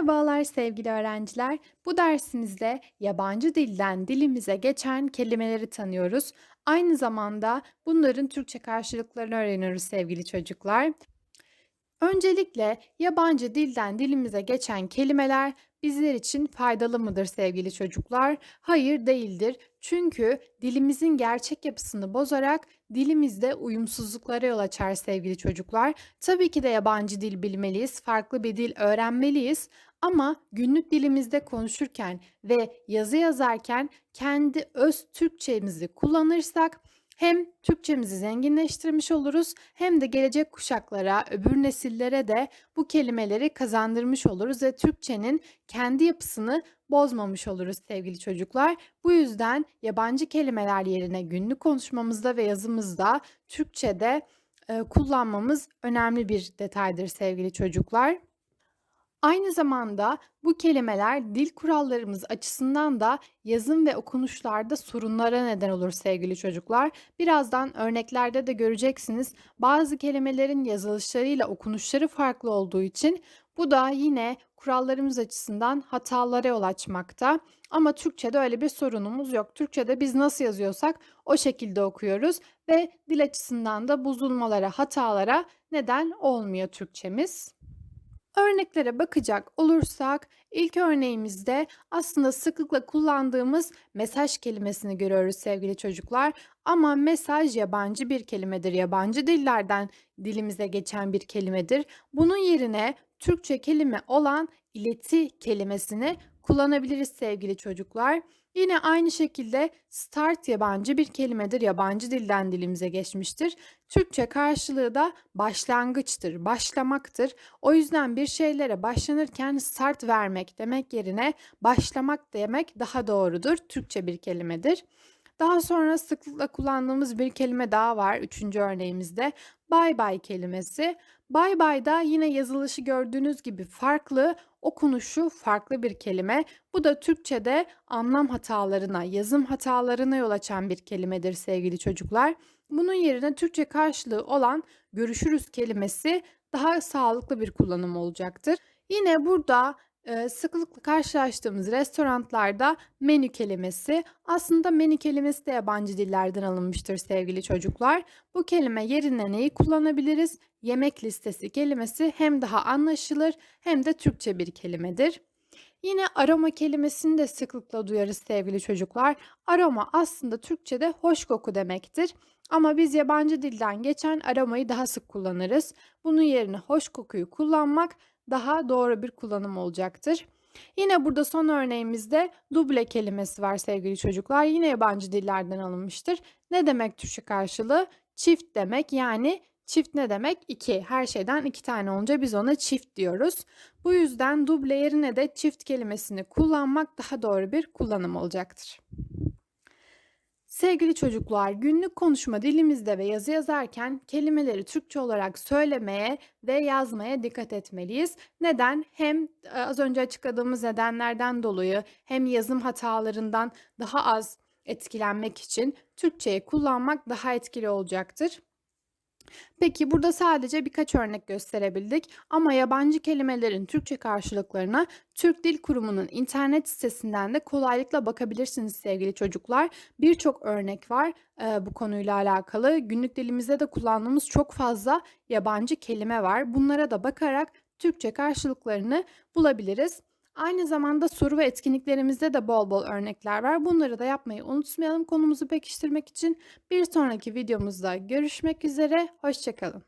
Merhabalar sevgili öğrenciler. Bu dersimizde yabancı dilden dilimize geçen kelimeleri tanıyoruz. Aynı zamanda bunların Türkçe karşılıklarını öğreniyoruz sevgili çocuklar. Öncelikle yabancı dilden dilimize geçen kelimeler bizler için faydalı mıdır sevgili çocuklar? Hayır değildir. Çünkü dilimizin gerçek yapısını bozarak dilimizde uyumsuzluklara yol açar sevgili çocuklar. Tabii ki de yabancı dil bilmeliyiz, farklı bir dil öğrenmeliyiz ama günlük dilimizde konuşurken ve yazı yazarken kendi öz Türkçemizi kullanırsak hem Türkçemizi zenginleştirmiş oluruz hem de gelecek kuşaklara, öbür nesillere de bu kelimeleri kazandırmış oluruz ve Türkçenin kendi yapısını bozmamış oluruz sevgili çocuklar. Bu yüzden yabancı kelimeler yerine günlük konuşmamızda ve yazımızda Türkçede kullanmamız önemli bir detaydır sevgili çocuklar. Aynı zamanda bu kelimeler dil kurallarımız açısından da yazım ve okunuşlarda sorunlara neden olur sevgili çocuklar. Birazdan örneklerde de göreceksiniz. Bazı kelimelerin yazılışlarıyla okunuşları farklı olduğu için bu da yine kurallarımız açısından hatalara yol açmakta. Ama Türkçe'de öyle bir sorunumuz yok. Türkçe'de biz nasıl yazıyorsak o şekilde okuyoruz ve dil açısından da bozulmalara, hatalara neden olmuyor Türkçemiz. Örneklere bakacak olursak ilk örneğimizde aslında sıklıkla kullandığımız mesaj kelimesini görüyoruz sevgili çocuklar. Ama mesaj yabancı bir kelimedir. Yabancı dillerden dilimize geçen bir kelimedir. Bunun yerine Türkçe kelime olan ileti kelimesini kullanabiliriz sevgili çocuklar. Yine aynı şekilde start yabancı bir kelimedir. Yabancı dilden dilimize geçmiştir. Türkçe karşılığı da başlangıçtır, başlamaktır. O yüzden bir şeylere başlanırken start vermek demek yerine başlamak demek daha doğrudur. Türkçe bir kelimedir. Daha sonra sıklıkla kullandığımız bir kelime daha var üçüncü örneğimizde. Bye bye kelimesi. Bye bye da yine yazılışı gördüğünüz gibi farklı, okunuşu farklı bir kelime. Bu da Türkçe'de anlam hatalarına, yazım hatalarına yol açan bir kelimedir sevgili çocuklar. Bunun yerine Türkçe karşılığı olan görüşürüz kelimesi daha sağlıklı bir kullanım olacaktır. Yine burada Sıklıkla karşılaştığımız restoranlarda menü kelimesi aslında menü kelimesi de yabancı dillerden alınmıştır sevgili çocuklar. Bu kelime yerine neyi kullanabiliriz? Yemek listesi kelimesi hem daha anlaşılır hem de Türkçe bir kelimedir. Yine aroma kelimesini de sıklıkla duyarız sevgili çocuklar. Aroma aslında Türkçe'de hoş koku demektir. Ama biz yabancı dilden geçen aromayı daha sık kullanırız. Bunun yerine hoş kokuyu kullanmak daha doğru bir kullanım olacaktır. Yine burada son örneğimizde duble kelimesi var sevgili çocuklar. Yine yabancı dillerden alınmıştır. Ne demek Türkçe karşılığı? Çift demek yani çift ne demek? İki. Her şeyden iki tane olunca biz ona çift diyoruz. Bu yüzden duble yerine de çift kelimesini kullanmak daha doğru bir kullanım olacaktır. Sevgili çocuklar, günlük konuşma dilimizde ve yazı yazarken kelimeleri Türkçe olarak söylemeye ve yazmaya dikkat etmeliyiz. Neden? Hem e, az önce açıkladığımız nedenlerden dolayı hem yazım hatalarından daha az etkilenmek için Türkçeyi kullanmak daha etkili olacaktır. Peki burada sadece birkaç örnek gösterebildik ama yabancı kelimelerin Türkçe karşılıklarına Türk Dil Kurumu'nun internet sitesinden de kolaylıkla bakabilirsiniz sevgili çocuklar. Birçok örnek var e, bu konuyla alakalı. Günlük dilimizde de kullandığımız çok fazla yabancı kelime var. Bunlara da bakarak Türkçe karşılıklarını bulabiliriz. Aynı zamanda soru ve etkinliklerimizde de bol bol örnekler var. Bunları da yapmayı unutmayalım konumuzu pekiştirmek için. Bir sonraki videomuzda görüşmek üzere. Hoşçakalın.